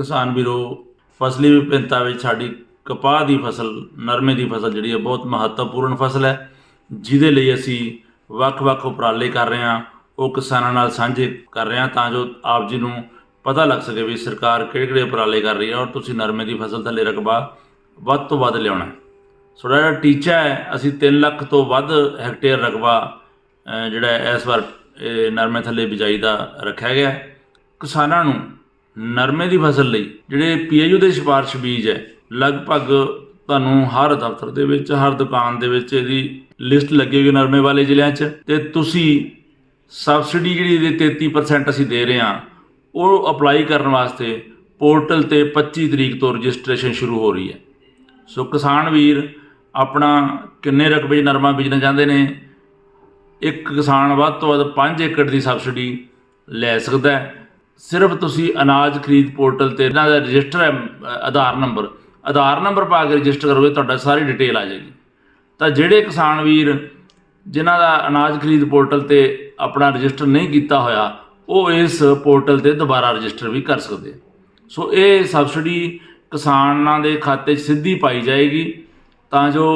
ਕਿਸਾਨ ਵੀਰੋ, ਫਸਲੀ ਵਿਭਿੰਨਤਾ ਵਿੱਚ ਸਾਡੀ ਕਪਾਹ ਦੀ ਫਸਲ, ਨਰਮੇ ਦੀ ਫਸਲ ਜਿਹੜੀ ਹੈ ਬਹੁਤ ਮਹੱਤਵਪੂਰਨ ਫਸਲ ਹੈ, ਜਿਹਦੇ ਲਈ ਅਸੀਂ ਵੱਖ-ਵੱਖ ਉਪਰਾਲੇ ਕਰ ਰਹੇ ਹਾਂ, ਉਹ ਕਿਸਾਨਾਂ ਨਾਲ ਸਾਂਝੇ ਕਰ ਰਹੇ ਹਾਂ ਤਾਂ ਜੋ ਆਪ ਜੀ ਨੂੰ ਪਤਾ ਲੱਗ ਸਕੇ ਵੀ ਸਰਕਾਰ ਕਿਹੜੇ-ਕਿਹੜੇ ਉਪਰਾਲੇ ਕਰ ਰਹੀ ਹੈ ਔਰ ਤੁਸੀਂ ਨਰਮੇ ਦੀ ਫਸਲ ਥੱਲੇ ਰਕਬਾ ਵੱਧ ਤੋਂ ਵੱਧ ਲਿਆਉਣਾ ਹੈ। ਸਾਡਾ ਜਿਹੜਾ ਟੀਚਾ ਹੈ, ਅਸੀਂ 3 ਲੱਖ ਤੋਂ ਵੱਧ ਹੈਕਟੇਅਰ ਰਕਬਾ ਜਿਹੜਾ ਇਸ ਵਾਰ ਨਰਮੇ ਥੱਲੇ ਬਿਜਾਈ ਦਾ ਰੱਖਿਆ ਗਿਆ ਕਿਸਾਨਾਂ ਨੂੰ ਨਰਮੇ ਦੀ ਫਸਲ ਲਈ, ਜਿਹੜੇ ਪੀਏਯੂ ਦੇ ਸਿਫਾਰਿਸ਼ ਬੀਜ ਹੈ, ਲਗਭਗ ਤੁਹਾਨੂੰ ਹਰ ਦਫ਼ਤਰ ਦੇ ਵਿੱਚ, ਹਰ ਦੁਕਾਨ ਦੇ ਵਿੱਚ ਇਹਦੀ ਲਿਸਟ ਲੱਗੀ ਹੋਈ ਨਰਮੇ ਵਾਲੇ ਜ਼ਿਲ੍ਹਿਆਂ 'ਚ। ਤੇ ਤੁਸੀਂ ਸਬਸਿਡੀ ਜਿਹੜੀ ਇਹਦੇ 33% ਅਸੀਂ ਦੇ ਰਹੇ ਹਾਂ, ਉਹ ਅਪਲਾਈ ਕਰਨ ਵਾਸਤੇ ਪੋਰਟਲ ਤੇ 25 ਤਰੀਕ ਤੋਂ ਰਜਿਸਟ੍ਰੇਸ਼ਨ ਸ਼ੁਰੂ ਹੋ ਰਹੀ ਹੈ। ਸੋ ਕਿਸਾਨ ਵੀਰ, ਆਪਣਾ ਕਿੰਨੇ ਰਕਬੇ 'ਚ ਨਰਮਾ ਬੀਜਣਾ ਚਾਹੁੰਦੇ ਨੇ? ਇੱਕ ਕਿਸਾਨ ਵੱਧ ਤੋਂ ਵੱਧ 5 ਏਕੜ ਦੀ ਸਬਸਿਡੀ ਲੈ ਸਕਦਾ ਹੈ। ਸਿਰਫ ਤੁਸੀਂ ਅਨਾਜ ਖਰੀਦ ਪੋਰਟਲ ਤੇ ਇਹਨਾਂ ਦਾ ਰਜਿਸਟਰ ਹੈ ਆਧਾਰ ਨੰਬਰ। ਆਧਾਰ ਨੰਬਰ ਪਾ ਕੇ ਰਜਿਸਟਰ ਕਰੋਗੇ, ਤੁਹਾਡਾ ਸਾਰੀ ਡਿਟੇਲ ਆ ਜਾਏਗੀ। ਤਾਂ ਜਿਹੜੇ ਕਿਸਾਨ ਵੀਰ ਜਿਨ੍ਹਾਂ ਦਾ ਅਨਾਜ ਖਰੀਦ ਪੋਰਟਲ ਤੇ ਆਪਣਾ ਰਜਿਸਟਰ ਨਹੀਂ ਕੀਤਾ ਹੋਇਆ, ਉਹ ਇਸ ਪੋਰਟਲ ਤੇ ਦੁਬਾਰਾ ਰਜਿਸਟਰ ਵੀ ਕਰ ਸਕਦੇ ਸੋ ਇਹ ਸਬਸਿਡੀ ਕਿਸਾਨਾਂ ਦੇ ਖਾਤੇ 'ਚ ਸਿੱਧੀ ਪਾਈ ਜਾਏਗੀ, ਤਾਂ ਜੋ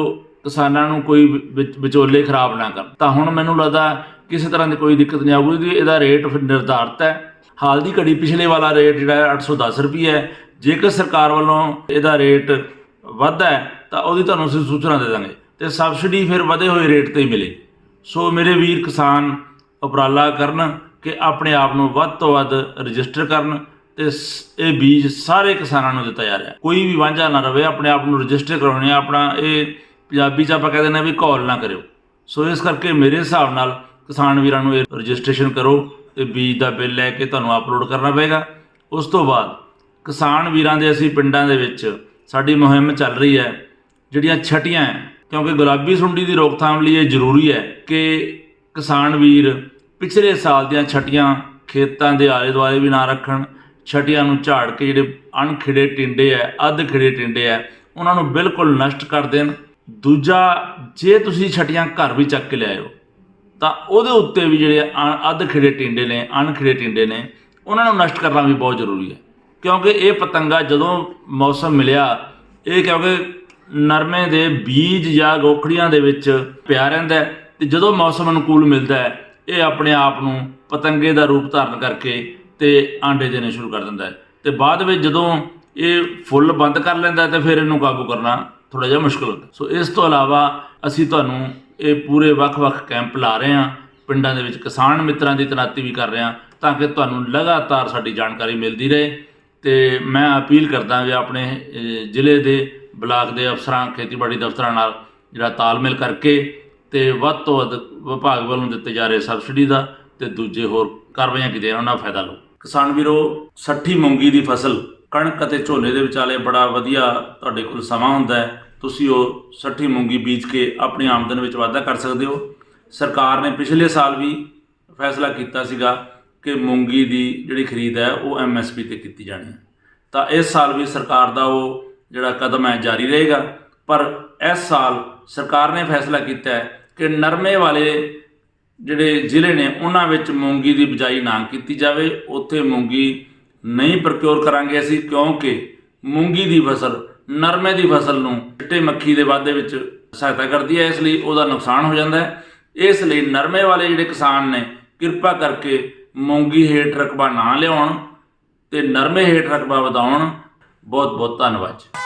ਕਿਸਾਨਾਂ ਨੂੰ ਕੋਈ ਵਿਚੋਲੇ ਖਰਾਬ ਨਾ ਕਰਨ। ਤਾਂ ਹੁਣ ਮੈਨੂੰ ਲੱਗਦਾ, ਕਿਸੇ ਤਰ੍ਹਾਂ ਦੀ ਕੋਈ ਦਿੱਕਤ ਨਹੀਂ ਆਊਗੀ ਇਹਦਾ ਰੇਟ ਫਿਰ ਨਿਰਧਾਰਤ ਹੈ। ਹਾਲ ਦੀ ਘੜੀ ਪਿਛਲੇ ਵਾਲਾ ਰੇਟ ਜਿਹੜਾ ਹੈ 810 ਰੁਪਏ ਹੈ। ਜੇਕਰ ਸਰਕਾਰ ਵੱਲੋਂ ਇਹਦਾ ਰੇਟ ਵੱਧਦਾ ਹੈ, ਤਾਂ ਉਹਦੀ ਤੁਹਾਨੂੰ ਅਸੀਂ ਸੂਚਨਾ ਦੇ ਦਾਂਗੇ ਤੇ ਸਬਸਿਡੀ ਫਿਰ ਵਧੇ ਹੋਏ ਰੇਟ ਤੇ ਹੀ ਮਿਲੇ। ਸੋ ਮੇਰੇ ਵੀਰ ਕਿਸਾਨ ਉਪਰਾਲਾ ਕਰਨ ਕਿ ਆਪਣੇ ਆਪ ਨੂੰ ਵੱਧ ਤੋਂ ਵੱਧ ਰਜਿਸਟਰ ਕਰਨ ਤੇ ਸ- ਇਹ ਬੀਜ ਸਾਰੇ ਕਿਸਾਨਾਂ ਨੂੰ ਦਿੱਤਾ ਜਾ ਰਿਹਾ ਕੋਈ ਵੀ ਵਾਂਝਾ ਨਾ ਰਵੇ, ਆਪਣੇ ਆਪ ਨੂੰ ਰਜਿਸਟਰ ਕਰਾਉਣੇ ਆ, ਆਪਣਾ ਇਹ ਪੰਜਾਬੀ ਚ ਆਪਾਂ ਕਹਿੰਦੇ ਨੇ ਵੀ ਘੋਲ ਨਾ ਕਰਿਓ। ਸੋ ਇਸ ਕਰਕੇ ਮੇਰੇ ਹਿਸਾਬ ਨਾਲ ਕਿਸਾਨ ਵੀਰਾਂ ਨੂੰ ਇਹ ਰਜਿਸਟ੍ਰੇਸ਼ਨ ਕਰੋ ਬੀਜ ਦਾ ਬਿੱਲ ਲੈ ਕੇ ਤੁਹਾਨੂੰ ਅਪਲੋਡ ਕਰਨਾ ਪਏਗਾ। ਉਸ ਤੋਂ ਬਾਅਦ ਕਿਸਾਨ ਵੀਰਾਂ ਦੇ ਅਸੀਂ ਪਿੰਡਾਂ ਦੇ ਵਿੱਚ ਸਾਡੀ ਮੁਹਿੰਮ ਚੱਲ ਰਹੀ ਹੈ, ਜਿਹੜੀਆਂ ਛਟੀਆਂ ਹੈ। ਕਿਉਂਕਿ ਗੁਲਾਬੀ ਸੁੰਡੀ ਦੀ ਰੋਕਥਾਮ ਲਈ ਇਹ ਜ਼ਰੂਰੀ ਹੈ ਕਿ ਕਿਸਾਨ ਵੀਰ ਪਿਛਲੇ ਸਾਲ ਦੀਆਂ ਛਟੀਆਂ ਖੇਤਾਂ ਦੇ ਆਲੇ ਦੁਆਲੇ ਵੀ ਨਾ ਰੱਖਣ, ਛਟੀਆਂ ਨੂੰ ਝਾੜ ਕੇ ਜਿਹੜੇ ਅਣਖਿੜੇ ਟਿੰਡੇ ਐ ਅੱਧ ਖਿੜੇ ਟਿੰਡੇ ਐ ਉਹਨਾਂ ਨੂੰ ਬਿਲਕੁਲ ਨਸ਼ਟ ਕਰ ਦੇਣ। ਦੂਜਾ, ਜੇ ਤੁਸੀਂ ਛਟੀਆਂ ਘਰ ਵੀ ਚੱਕ ਕੇ ਲਿਆਇਓ ਤਾਂ ਉਹਦੇ ਉੱਤੇ ਵੀ ਜਿਹੜੇ ਅ- ਅੱਧ ਖਿੜੇ ਟਿੰਡੇ ਨੇ, ਅਣਖਿੜੇ ਟਿੰਡੇ ਨੇ, ਉਹਨਾਂ ਨੂੰ ਨਸ਼ਟ ਕਰਨਾ ਵੀ ਬਹੁਤ ਜ਼ਰੂਰੀ ਹੈ। ਕਿਉਂਕਿ ਇਹ ਪਤੰਗਾ ਜਦੋਂ ਮੌਸਮ ਮਿਲਿਆ, ਇਹ ਕਿਉਂਕਿ ਨਰਮੇ ਦੇ ਬੀਜ ਜਾਂ ਗੋਖੜੀਆਂ ਦੇ ਵਿੱਚ ਪਿਆ ਰਹਿੰਦਾ ਹੈ ਤੇ ਜਦੋਂ ਮੌਸਮ ਅਨੁਕੂਲ ਮਿਲਦਾ ਹੈ, ਇਹ ਆਪਣੇ ਆਪ ਨੂੰ ਪਤੰਗੇ ਦਾ ਰੂਪ ਧਾਰਨ ਕਰਕੇ ਤੇ ਆਂਡੇ ਦੇਣੇ ਸ਼ੁਰੂ ਕਰ ਦਿੰਦਾ ਹੈ। ਤੇ ਬਾਅਦ ਵਿੱਚ ਜਦੋਂ ਇਹ ਫੁੱਲ ਬੰਦ ਕਰ ਲੈਂਦਾ ਹੈ, ਤੇ ਫਿਰ ਇਹਨੂੰ ਕਾਬੂ ਕਰਨਾ ਥੋੜਾ ਜਿਹਾ ਮੁਸ਼ਕਲ ਹੁੰਦਾ ਸੋ ਇਸ ਤੋਂ ਇਲਾਵਾ ਅਸੀਂ ਤੁਹਾਨੂੰ ਇਹ ਪੂਰੇ ਵੱਖ-ਵੱਖ ਕੈਂਪ ਲਾ ਰਹੇ ਹਾਂ। ਪਿੰਡਾਂ ਦੇ ਵਿੱਚ ਕਿਸਾਨ ਮਿੱਤਰਾਂ ਦੀ ਤੈਨਾਤੀ ਵੀ ਕਰ ਰਹੇ ਹਾਂ ਤਾਂ ਕਿ ਤੁਹਾਨੂੰ ਲਗਾਤਾਰ ਸਾਡੀ ਜਾਣਕਾਰੀ ਮਿਲਦੀ ਰਹੇ। ਤੇ ਮੈਂ ਅਪੀਲ ਕਰਦਾ ਵੀ ਆਪਣੇ ਜ਼ਿਲ੍ਹੇ ਦੇ ਬਲਾਕ ਦੇ ਅਫਸਰਾਂ, ਖੇਤੀਬਾੜੀ ਦਫ਼ਤਰਾਂ ਨਾਲ ਜਿਹੜਾ ਤਾਲਮੇਲ ਕਰਕੇ ਤੇ ਵੱਧ ਤੋਂ ਵੱਧ ਵਿਭਾਗ ਵੱਲੋਂ ਦਿੱਤੇ ਜਾ ਰਹੇ ਸਬਸਿਡੀ ਦਾ ਤੇ ਦੂਜੇ ਹੋਰ ਕਾਰਵਾਈਆਂ ਕੀਤੀਆਂ ਉਹਨਾਂ ਦਾ ਫਾਇਦਾ ਲਓ। ਕਿਸਾਨ ਵੀਰੋ 60 ਮੂੰਗੀ ਦੀ ਫਸਲ ਕਣਕ ਅਤੇ ਝੋਨੇ ਦੇ ਵਿਚਾਲੇ ਬੜਾ ਵਧੀਆ ਤੁਹਾਡੇ ਕੋਲ ਸਮਾਂ ਹੁੰਦਾ ਹੈ। ਤੁਸੀਂ ਉਹ 60 ਮੂੰਗੀ ਬੀਜ ਕੇ ਆਪਣੀ ਆਮਦਨ ਵਿੱਚ ਵਾਧਾ ਕਰ ਸਕਦੇ ਹੋ। ਸਰਕਾਰ ਨੇ ਪਿਛਲੇ ਸਾਲ ਵੀ ਫੈਸਲਾ ਕੀਤਾ ਸੀਗਾ ਕਿ ਮੂੰਗੀ ਦੀ ਜਿਹੜੀ ਖਰੀਦ ਹੈ, ਉਹ ਐਮਐਸਪੀ ਤੇ ਕੀਤੀ ਜਾਣੀ ਹੈ। ਤਾਂ ਇਸ ਸਾਲ ਵੀ ਸਰਕਾਰ ਦਾ ਉਹ ਜਿਹੜਾ ਕਦਮ ਹੈ, ਜਾਰੀ ਰਹੇਗਾ। ਪਰ ਇਸ ਸਾਲ ਸਰਕਾਰ ਨੇ ਫੈਸਲਾ ਕੀਤਾ ਹੈ ਕਿ ਨਰਮੇ ਵਾਲੇ ਜਿਹੜੇ ਜ਼ਿਲ੍ਹੇ ਨੇ, ਉਹਨਾਂ ਵਿੱਚ ਮੂੰਗੀ ਦੀ ਬਿਜਾਈ ਨਾ ਕੀਤੀ ਜਾਵੇ। ਉੱਥੇ ਮੂੰਗੀ ਨਹੀਂ ਪ੍ਰਕਿਓਰ ਕਰਾਂਗੇ ਅਸੀਂ, ਕਿਉਂਕਿ ਮੂੰਗੀ ਦੀ ਫਸਲ ਨਰਮੇ ਦੀ ਫਸਲ ਨੂੰ ਚਿੱਟੇ ਮੱਖੀ ਦੇ ਵਾਧੇ ਵਿੱਚ ਸਹਾਇਤਾ ਕਰਦੀ ਹੈ, ਇਸ ਲਈ ਉਹਦਾ ਨੁਕਸਾਨ ਹੋ ਜਾਂਦਾ ਹੈ। ਇਸ ਲਈ ਨਰਮੇ ਵਾਲੇ ਜਿਹੜੇ ਕਿਸਾਨ ਨੇ, ਕਿਰਪਾ ਕਰਕੇ ਮੂੰਗੀ ਹੇਠ ਰਕਬਾ ਨਾ ਲਿਆਉਣ ਤੇ ਨਰਮੇ ਹੇਠ ਰਕਬਾ ਵਧਾਉਣ। ਬਹੁਤ ਬਹੁਤ ਧੰਨਵਾਦ ਜੀ।